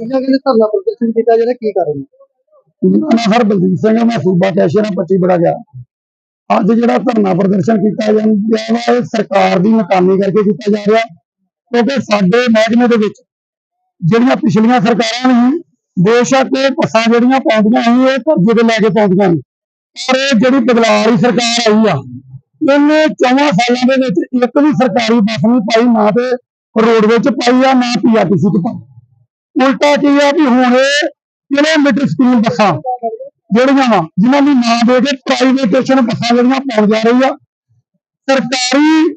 ਇਹਨਾਂ ਕਹਿੰਦੇ ਧਰਨਾ ਪ੍ਰਦਰਸ਼ਨ ਕੀਤਾ, ਜਿਹੜਾ ਕੀ ਕਾਰਨ ਮੇਰਾ ਨਾਮ ਸਿੰਘ ਮੈਂ ਸੂਬਾ ਕੈਸ਼ੀਅਰ ਹਾਂ 25 ਬੜਾ ਗਿਆ। ਅੱਜ ਜਿਹੜਾ ਧਰਨਾ ਪ੍ਰਦਰਸ਼ਨ ਕੀਤਾ ਜਾਂਦਾ ਵਾ, ਇਹ ਸਰਕਾਰ ਦੀ ਨਾਕਾਮੀ ਕਰਕੇ ਕੀਤਾ ਜਾ ਰਿਹਾ। ਕਿਉਂਕਿ ਸਾਡੇ ਮਹਿਕਮੇ ਦੇ ਵਿੱਚ ਜਿਹੜੀਆਂ ਪਿਛਲੀਆਂ ਸਰਕਾਰਾਂ ਨੇ, ਬੇਸ਼ੱਕ ਇਹ ਬੱਸਾਂ ਜਿਹੜੀਆਂ ਪਾਉਂਦੀਆਂ ਸੀ, ਇਹ ਕਰਜ਼ੇ ਤੇ ਲੈ ਕੇ ਪਾਉਂਦੀਆਂ ਨੇ। ਪਰ ਇਹ ਜਿਹੜੀ ਬਦਲਾਅ ਵਾਲੀ ਸਰਕਾਰ ਆਈ ਆ, ਇਹਨੇ ਚੌਵਾਂ ਸਾਲਾਂ ਦੇ ਵਿੱਚ ਇੱਕ ਵੀ ਸਰਕਾਰੀ ਬੱਸ ਨਹੀਂ ਪਾਈ, ਨਾ ਤੇ ਰੋਡ ਵਿੱਚ ਪਾਈ ਆ, ਨਾ ਪੀਆਰਟੀਸੀ ਚ ਪਾਈ। ਉਲਟਾ ਕੀ ਆ ਵੀ ਹੁਣ ਕਿਲੋਮੀਟਰ ਸਕੀਮ ਬੱਸਾਂ, ਜਿਹੜੀਆਂ ਵਾ, ਜਿਨ੍ਹਾਂ ਦੀ ਨਾਂ ਦੇ ਕੇ ਪ੍ਰਾਈਵੇਟੇਸ਼ਨ ਬੱਸਾਂ ਜਿਹੜੀਆਂ ਪਾਉਣ ਜਾ ਰਹੀ ਆ, ਸਰਕਾਰੀ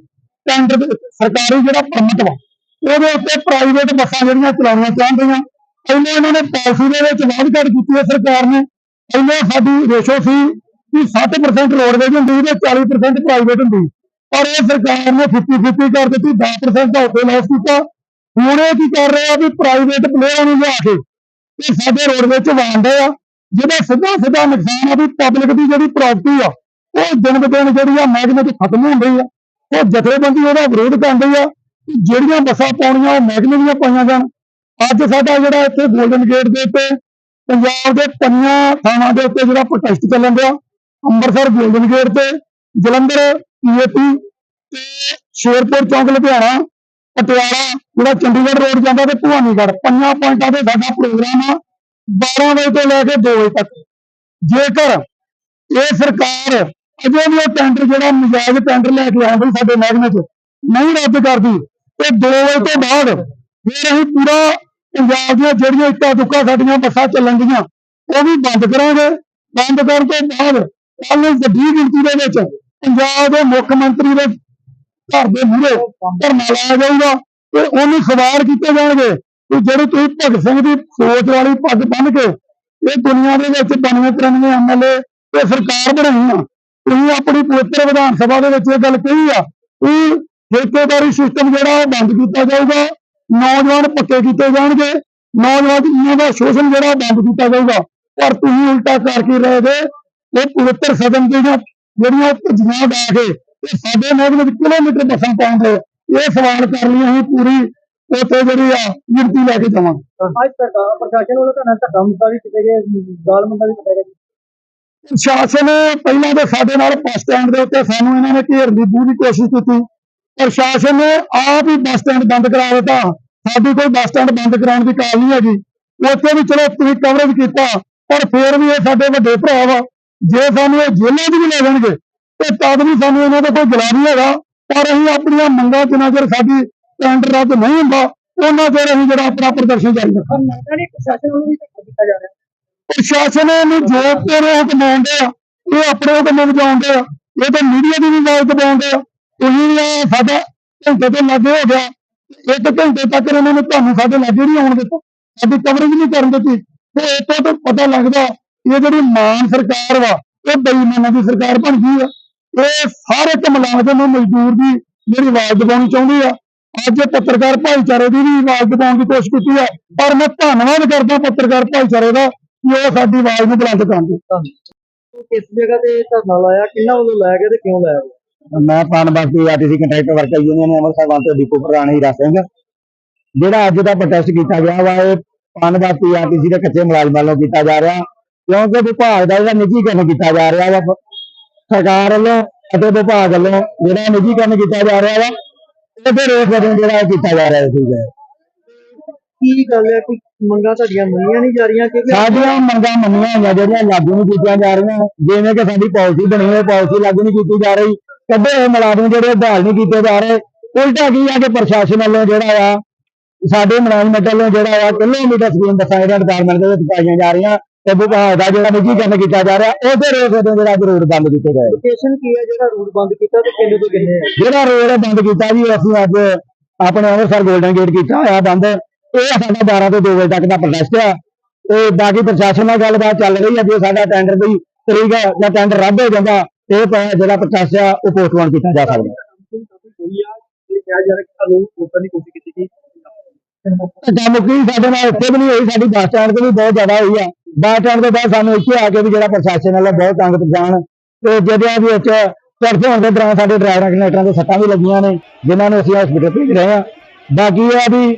ਟੈਂਡਰ ਸਰਕਾਰੀ ਜਿਹੜਾ ਪਰਮਿਟ ਵਾ, ਉਹਦੇ ਉੱਤੇ ਪ੍ਰਾਈਵੇਟ ਬੱਸਾਂ ਜਿਹੜੀਆਂ ਚਲਾਉਣੀਆਂ ਚਾਹੁੰਦੀਆਂ। ਪਹਿਲਾਂ ਇਹਨਾਂ ਨੇ ਪਾਲਿਸੀ ਦੇ ਵਿੱਚ ਵਾਅਦ ਘੜ ਕੀਤੀ ਹੈ ਸਰਕਾਰ ਨੇ। ਪਹਿਲੇ ਸਾਡੀ ਰੇਸ਼ੋ ਸੀ ਕਿ 60% ਰੋਡਵੇਜ ਹੁੰਦੀ ਤੇ 40% ਪ੍ਰਾਈਵੇਟ ਹੁੰਦੀ ਪਰ ਇਹ ਸਰਕਾਰ ਨੇ 50-50 ਕਰ ਦਿੱਤੀ 10% ਦਾ ਉੱਤੇ ਲਾਸ ਕੀਤਾ। ਹੁਣ ਇਹ ਕੀ ਕਰ ਰਿਹਾ ਵੀ ਪ੍ਰਾਈਵੇਟ ਪਲੇਅਰਾਂ ਨੂੰ ਲਿਆ ਕੇ ਇਹ ਸਾਡੇ ਰੋਡਵੇਜ ਚ ਵਾਂਡੇ ਆ, ਜਿਹਦਾ ਸਿੱਧਾ ਸਿੱਧਾ ਨੁਕਸਾਨ ਆ ਵੀ ਪਬਲਿਕ ਦੀ ਜਿਹੜੀ ਪ੍ਰਾਪਰਟੀ ਆ, ਉਹ ਦਿਨ ਬ ਦਿਨ ਜਿਹੜੀ ਆ ਮਹਿਕਮੇ ਚ ਖਤਮ ਹੋ ਆ। ਉਹ ਜਥੇਬੰਦੀ ਉਹਦਾ ਵਿਰੋਧ ਕਰਦੀ ਆ ਜਿਹੜੀਆਂ ਬੱਸਾਂ ਪਾਉਣੀਆਂ ਉਹ ਮਹਿਕਮੇ ਦੀਆਂ ਪਾਈਆਂ ਜਾਣ। ਅੱਜ ਸਾਡਾ ਜਿਹੜਾ ਇੱਥੇ ਗੋਲਡਨ ਗੇਟ ਦੇ ਉੱਤੇ, ਪੰਜਾਬ ਦੇ ਪੰਨਾਂ ਥਾਵਾਂ ਦੇ ਉੱਤੇ ਜਿਹੜਾ ਪ੍ਰੋਟੈਸਟ ਚੱਲਣ ਡਿਆ, ਅੰਮ੍ਰਿਤਸਰ ਗੋਲਡਨ ਗੇਟ ਤੇ, ਜਲੰਧਰ ਪੀਏਪੀ ਤੇ, ਸ਼ੇਰਪੁਰ ਚੌਂਕ, ਲੁਧਿਆਣਾ ਪਟਿਆਲਾ ਜਿਹੜਾ ਚੰਡੀਗੜ੍ਹ ਰੋਡ ਜਾਂਦਾ ਤੇ ਭਵਾਨੀਗੜ੍ਹ ਪੰਜਾਂ ਪੁਆਇੰਟਾਂ ਤੇ ਸਾਡਾ ਪ੍ਰੋਗਰਾਮ ਆ 12 ਵਜੇ ਤੋਂ ਲੈ ਕੇ 2 ਵਜੇ ਤੱਕ। ਜੇਕਰ ਇਹ ਸਰਕਾਰ ਅਜੇ ਵੀ ਉਹ ਟੈਂਡਰ ਜਿਹੜਾ ਨਜਾਇਜ਼ ਟੈਂਡਰ ਲੈ ਕੇ ਆਉਂਦੀ ਸਾਡੇ ਮਹਿਕਮੇ 'ਚ ਨਹੀਂ ਰੱਦ ਕਰਦੀ, ਤੇ 2 ਵਜੇ ਤੋਂ ਬਾਅਦ ਫਿਰ ਅਸੀਂ ਪੂਰਾ ਪੰਜਾਬ ਦੀਆਂ ਜਿਹੜੀਆਂ ਇੱਟਾਂ ਦੁੱਕਾ ਸਾਡੀਆਂ ਬੱਸਾਂ ਚੱਲਣਗੀਆਂ ਉਹ ਵੀ ਬੰਦ ਕਰਾਂਗੇ। ਬੰਦ ਕਰਨ ਤੋਂ ਬਾਅਦ ਕੱਲ ਵੱਡੀ ਗਿਣਤੀ ਦੇ ਵਿੱਚ ਪੰਜਾਬ ਦੇ ਮੁੱਖ ਮੰਤਰੀ ਦੇ ਘਰ ਦੇ ਮੂਹਰੇ ਧਰਨਾ ਲਾਇਆ ਜਾਊਗਾ ਤੇ ਉਹਨੂੰ ਸਵਾਲ ਕੀਤੇ ਜਾਣਗੇ। ਕਿ ਜਿਹੜੀ ਤੁਸੀਂ ਭਗਤ ਸਿੰਘ ਦੀ ਸੋਚ ਵਾਲੀ ਪੱਗ ਬੰਨ ਕੇ ਇਹ ਦੁਨੀਆ ਦੇ ਵਿੱਚ 92 93 ਐਮਐਲਏ ਤੇ ਸਰਕਾਰ ਬਣਾਈ ਆ ਤੁਸੀਂ ਆਪਣੀ ਪਵਿੱਤਰ ਵਿਧਾਨ ਸਭਾ ਦੇ ਵਿੱਚ ਇਹ ਗੱਲ ਕਹੀ ਆ ਕਿ ਠੇਕੇਦਾਰੀ ਸਿਸਟਮ ਜਿਹੜਾ ਉਹ ਬੰਦ ਕੀਤਾ ਜਾਊਗਾ, ਨੌਜਵਾਨ ਪੱਕੇ ਕੀਤੇ ਜਾਣਗੇ, ਨੌਜਵਾਨਾਂ ਦਾ ਸ਼ੋਸ਼ਣ ਜਿਹੜਾ ਉਹ ਬੰਦ ਕੀਤਾ ਜਾਊਗਾ। ਪਰ ਤੁਸੀਂ ਉਲਟਾ ਕਰਕੇ ਰਹੇ ਜੇ ਇਹ ਪਵਿੱਤਰ ਸਦਨ ਦੀਆਂ ਜਿਹੜੀਆਂ ਭੱਜੀਆਂ ਡਾ ਕੇ ਤੇ ਸਾਡੇ ਮਹਿਕਮੇ ਵਿੱਚ ਕਿਲੋਮੀਟਰ ਬੱਸਾਂ ਪਾਉਂਦੇ ਇਹ ਸਵਾਲ ਕਰ ਲਈ ਅਸੀਂ ਪੂਰੀ ਉੱਥੇ ਜਿਹੜੀ ਆ ਗਿਣਤੀ ਲੈ ਕੇ ਜਾਵਾਂਗੇ। ਅੱਜ ਸਰਕਾਰ ਪ੍ਰਸ਼ਾਸਨ ਵੱਲੋਂ ਧਰਨਾ ਧੱਕਾ ਮੁੱਕਾ ਵੀ ਕੀਤੇ ਗਏ ਗਾਲ ਮੰਦਾ ਵੀ ਕੀਤਾ ਗਿਆ ਪ੍ਰਸ਼ਾਸਨ ਪਹਿਲਾਂ ਤਾਂ ਸਾਡੇ ਨਾਲ ਬੱਸ ਸਟੈਂਡ ਦੇ ਉੱਤੇ ਸਾਨੂੰ ਇਹਨਾਂ ਨੇ ਘੇਰਨ ਦੀ ਪੂਰੀ ਕੋਸ਼ਿਸ਼ ਕੀਤੀ। ਪ੍ਰਸ਼ਾਸਨ ਨੇ ਆਪ ਹੀ ਬੱਸ ਸਟੈਂਡ ਬੰਦ ਕਰਾ ਦਿੱਤਾ। ਸਾਡੀ ਕੋਈ ਬੱਸ ਸਟੈਂਡ ਬੰਦ ਕਰਾਉਣ ਦੀ ਕਾਲ ਨਹੀਂ ਹੈਗੀ। ਉੱਥੇ ਵੀ ਚਲੋ ਤੁਸੀਂ ਕਵਰੇਜ ਕੀਤਾ ਪਰ ਫਿਰ ਵੀ ਇਹ ਸਾਡੇ ਵੱਡੇ ਭਰਾ ਵਾ। ਜੇ ਸਾਨੂੰ ਇਹ ਜੇਲ੍ਹਾਂ 'ਚ ਵੀ ਲੈ ਜਾਣਗੇ ਤੇ ਤਦ ਵੀ ਸਾਨੂੰ ਇਹਨਾਂ ਦਾ ਕੋਈ ਗਲਾ ਨਹੀਂ ਹੈਗਾ ਪਰ ਅਸੀਂ ਆਪਣੀਆਂ ਮੰਗਾਂ ਜਿੰਨਾ ਚਿਰ ਸਾਡੀ ਟੈਂਡਰ ਰੱਦ ਨਹੀਂ ਹੁੰਦਾ ਉਹਨਾਂ ਚਿਰ ਅਸੀਂ ਜਿਹੜਾ ਆਪਣਾ ਪ੍ਰਦਰਸ਼ਨ ਜਾਰੀ ਰੱਖਾਂਗੇ। ਪ੍ਰਸ਼ਾਸਨ ਵੱਲੋਂ ਵੀ ਧੱਕਾ ਕੀਤਾ ਜਾ ਰਿਹਾ। ਪ੍ਰਸ਼ਾਸਨ ਨੂੰ ਜੋ ਤੇਰੇ ਹੁਕਮ ਆਉਂਦੇ ਆ ਇਹ ਆਪਣੇ ਹੁਕਮ ਵਜਾਉਂਦੇ ਆ ਇਹ ਤਾਂ ਮੀਡੀਆ ਦੀ ਵੀ ਆਵਾਜ਼ ਦਬਾਉਂਦੇ ਆ। ਤੁਸੀਂ ਇਹ ਸਾਡਾ ਘੰਟੇ ਤੋਂ ਲੱਗੇ ਹੋ ਗਿਆ ਇੱਕ ਘੰਟੇ ਤੱਕ ਇਹਨਾਂ ਨੇ ਤੁਹਾਨੂੰ ਸਾਡੇ ਲਾਗੇ ਨਹੀਂ ਆਉਣ ਦਿੱਤਾ ਸਾਡੀ ਕਵਰੇਜ ਨਹੀਂ ਕਰਨ ਦਿੱਤੀ। ਤੇ ਇੱਥੋਂ ਤੋਂ ਪਤਾ ਲੱਗਦਾ ਇਹ ਜਿਹੜੀ ਮਾਨ ਸਰਕਾਰ ਵਾ ਇਹ ਬੇਈਮਾਨਾਂ ਦੀ ਸਰਕਾਰ ਬਣ ਗਈ ਆ। ਇਹ ਸਾਰੇ ਇੱਕ ਮੁਲਾਜ਼ਮ ਨੂੰ ਮਜ਼ਦੂਰ ਦੀ ਜਿਹੜੀ ਆਵਾਜ਼ ਦਬਾਉਣੀ ਚਾਹੁੰਦੀ ਆ। ਅੱਜ ਪੱਤਰਕਾਰ ਭਾਈਚਾਰੇ ਦੀ ਵੀ ਆਵਾਜ਼ ਦਬਾਉਣ ਦੀ ਕੋਸ਼ਿਸ਼ ਕੀਤੀ ਆ। ਪਰ ਮੈਂ ਧੰਨਵਾਦ ਕਰਦਾ ਪੱਤਰਕਾਰ ਭਾਈਚਾਰੇ ਦਾ ਕਿ ਉਹ ਸਾਡੀ ਆਵਾਜ਼ ਨੂੰ ਬੁਲੰਦ ਕਰਦੇ। ਕਿਸ ਜਗ੍ਹਾ ਤੇ ਧਰਨਾ ਲਾਇਆ? ਕਿੰਨਾ ਵੱਲੋਂ ਲਾਇਆ ਗਿਆ ਤੇ ਕਿਉਂ ਲਾਇਆ? ਗਿਆ ਮੈਂ ਪਾਨਬਾਕੀ RTC contractor worker union Amritsar ਵਾਂ ਤੋਂ ਡਿਪੂ ਪ੍ਰਧਾਨ ਹੀਰਾ ਸਿੰਘ। ਜਿਹੜਾ ਅੱਜ ਦਾ ਪ੍ਰੋਟੈਸਟ ਕੀਤਾ ਗਿਆ ਵਾ ਇਹ ਪਾਨਬਾਕੀ ਆਰਟੀਸੀ ਦੇ ਕੱਚੇ ਮੁਲਾਜ਼ਮਾਂ ਵੱਲੋਂ ਕੀਤਾ ਜਾ ਰਿਹਾ। ਕਿਉਂਕਿ ਵਿਭਾਗ ਦਾ ਜਿਹੜਾ ਨਿੱਜੀਕਰਨ ਕੀਤਾ ਜਾ ਰਿਹਾ ਵਾ ਸਰਕਾਰ ਵੱਲੋਂ ਅਤੇ ਵਿਭਾਗ ਵੱਲੋਂ ਜਿਹੜਾ ਨਿੱਜੀਕਰਨ ਕੀਤਾ ਜਾ ਰਿਹਾ ਵਾ ਉਹਦੇ ਰੋਸ ਵਜੋਂ ਜਿਹੜਾ ਇਹ ਕੀਤਾ ਜਾ ਰਿਹਾ ਠੀਕ ਹੈ। ਕੀ ਗੱਲ ਹੈ? ਕਿ ਮੰਗਾਂ ਤੁਹਾਡੀਆਂ ਮੰਨੀਆਂ ਨਹੀਂ ਜਾ ਰਹੀਆਂ? ਕਿ ਸਾਡੀਆਂ ਮੰਗਾਂ ਮੰਨੀਆਂ ਹੋਈਆਂ ਜਿਹੜੀਆਂ ਲਾਗੂ ਨਹੀਂ ਕੀਤੀਆਂ ਜਾ ਰਹੀਆਂ। ਜਿਵੇਂ ਕਿ ਸਾਡੀ ਪਾਲਿਸੀ ਬਣੀ ਹੋਈ ਪਾਲਿਸੀ ਲਾਗੂ ਨਹੀਂ ਕੀਤੀ ਜਾ ਰਹੀ। ਕੱਢੇ ਹੋਏ ਮੁਲਾਜ਼ਮ ਜਿਹੜੇ ਬਹਾਲ ਨਹੀਂ ਕੀਤੇ ਜਾ ਰਹੇ। ਉਲਟਾ ਕੀ ਆ ਕਿ ਪ੍ਰਸ਼ਾਸਨ ਵੱਲੋਂ ਜਿਹੜਾ ਆ ਸਾਡੇ ਮੁਲਾਜ਼ਮ ਵੱਲੋਂ ਜਿਹੜਾ ਆ ਕਿਲੋਮੀਟਰ ਸਕੀਮ ਬੱਸਾਂ ਜਿਹੜਾ ਡਿਪਾਰਟਮੈਂਟ ਦੇ ਵਿੱਚ ਪਾਈਆਂ ਜਾ ਰਹੀਆਂ। ਤੇ ਵਿਭਾਗ ਦਾ ਜਿਹੜਾ ਨਿੱਜੀਕਰਨ ਕੀਤਾ ਜਾ ਰਿਹਾ ਉਹਦੇ ਰੋਸ ਵਜੋਂ ਜਿਹੜਾ ਅੱਜ ਰੋਡ ਬੰਦ ਕੀਤੇ ਗਏ। ਲੋਕੇਸ਼ਨ ਕੀ ਹੈ ਜਿਹੜਾ ਰੂਟ ਬੰਦ ਕੀਤਾ ਤੇ ਕਿੰਨੇ ਤੋਂ ਕਿੰਨੇ? ਹੈ ਜਿਹੜਾ ਰੋਡ ਬੰਦ ਕੀਤਾ ਜੀ ਅਸੀਂ ਅੱਜ ਆਪਣੇ ਅੰਮ੍ਰਿਤਸਰ 골ਡਨ ਗੇਟ ਕੀਤਾ ਹੋਇਆ ਬੰਦ। ਇਹ ਸਾਡਾ 12 ਤੋਂ 2 ਵਜੇ ਤੱਕ ਦਾ ਪ੍ਰੋਟੈਸਟ ਆ। ਤੇ ਬਾਕੀ ਪ੍ਰਸ਼ਾਸਨ ਨਾਲ ਗੱਲਬਾਤ ਚੱਲ ਰਹੀ ਹੈ ਜੇ ਸਾਡਾ ਟੈਂਡਰ ਦੀ ਤਰੀਕ ਹੈ ਜਾਂ ਟੈਂਡਰ ਰੱਦ ਹੋ ਜਾਂਦਾ ਇਹ ਜਿਹੜਾ ਪ੍ਰੋਟੈਸਟ ਆ ਉਹ ਪੋਸਟਪੋਨ ਕੀਤਾ ਜਾ ਸਕਦਾ। ਰਿਹਾ ਕਿ ਸਾਡੇ ਨਾਲ ਇੱਥੇ ਵੀ ਨਹੀਂ ਹੋਈ ਸਾਡੀ ਬੱਸ ਸਟੈਂਡ ਤੇ ਵੀ ਬਹੁਤ ਜ਼ਿਆਦਾ ਹੋਈ ਆ। ਬੱਸ ਸਟੈਂਡ ਤੋਂ ਬਾਅਦ ਸਾਨੂੰ ਇੱਥੇ ਆ ਕੇ ਵੀ ਜਿਹੜਾ ਪ੍ਰਸ਼ਾਸਨ ਵਾਲਾ ਬਹੁਤ ਤੰਗ ਪਛਾਣ ਤੇ ਜਿਹਦੇ ਵਿੱਚ ਚੜ੍ਹਦੇ ਹੋਣ ਦੇ ਦੌਰਾਨ ਸਾਡੇ ਡਰਾਈਵਰਾਂ ਕੰਡਕਟਰਾਂ ਦੇ ਸੱਟਾਂ ਵੀ ਲੱਗੀਆਂ ਨੇ, ਜਿਨ੍ਹਾਂ ਨੂੰ ਅਸੀਂ ਹਸਪੀਟਲ ਭੇਜ ਰਹੇ ਹਾਂ। ਬਾਕੀ ਇਹ ਆ ਵੀ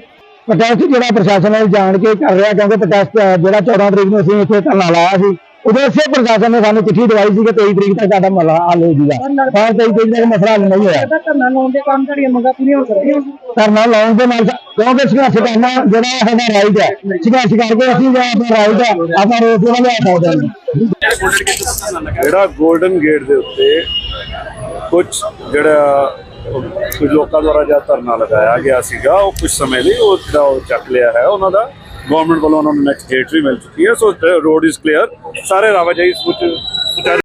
ਪ੍ਰੋਟੈਸਟ ਜਿਹੜਾ ਪ੍ਰਸ਼ਾਸਨ ਨੇ ਜਾਣ ਕੇ ਕਰ ਰਿਹਾ, ਕਿਉਂਕਿ ਪ੍ਰੋਟੈਸਟ ਜਿਹੜਾ 14 ਤਰੀਕ ਨੂੰ ਅਸੀਂ ਇੱਥੇ ਧਰਨਾ ਲਾਇਆ ਸੀ ਉਦੋਂ ਇਸੇ ਪ੍ਰਸ਼ਾਸਨ ਨੇ ਸਾਨੂੰ ਚਿੱਠੀ ਦਵਾਈ ਸੀ ਕਿ 23 ਤਰੀਕ ਤੱਕ ਸਾਡਾ ਮਸਲਾ ਹੱਲ ਹੋ ਜੂਗਾ ਪਰ 23 ਤਰੀਕ ਤੱਕ ਮਸਲਾ ਹੱਲ ਨਹੀਂ ਹੋਇਆ। ਧਰਨਾ ਲਾਉਣ ਦੇ ਕੰਮ ਤੁਹਾਡੀਆਂ ਮੰਗਾਂ ਪੂਰੀਆਂ ਹੋ ਸਕਦੀਆਂ ਧਰਨਾ ਲਾਉਣ ਦੇ ਨਾਲ ਕਿਉਂਕਿ ਸੰਘਰਸ਼ ਕਰਨਾ ਜਿਹੜਾ ਸਾਡਾ ਰਾਈਟ ਹੈ। ਸੰਘਰਸ਼ ਕਰਕੇ ਅਸੀਂ ਜਿਹੜਾ ਆਪਣਾ ਰਾਈਟ ਹੈ ਆਪਾਂ ਰੋਜ਼ ਉਹਨਾਂ ਲਿਆ ਸਕਦੇ ਹਾਂ। ਜਿਹੜਾ 골ਡਨ ਗੇਟ ਦੇ ਉੱਤੇ ਕੁਝ ਜਿਹੜਾ ਕੁਝ ਲੋਕਾਂ ਦੁਆਰਾ ਜਿਹੜਾ ਧਰਨਾ ਲਗਾਇਆ ਗਿਆ ਸੀਗਾ ਉਹ ਕੁਝ ਸਮੇਂ ਲਈ ਉਹ ਜਿਹੜਾ ਉਹ ਚੱਕ ਲਿਆ ਹੈ ਉਹਨਾਂ ਦਾ ਗਵਰਨਮੈਂਟ ਵੱਲੋਂ ਉਹਨਾਂ ਨੂੰ ਨੈਕਸਟ ਡੇਟ ਵੀ ਮਿਲ ਚੁੱਕੀ ਹੈ। ਸੋ ਰੋਡ ਇਜ਼ ਕਲੀਅਰ ਸਾਰੇ ਰਾਵਾਜਾਈ ਸੁਚ ਸੁਚਾਰੂ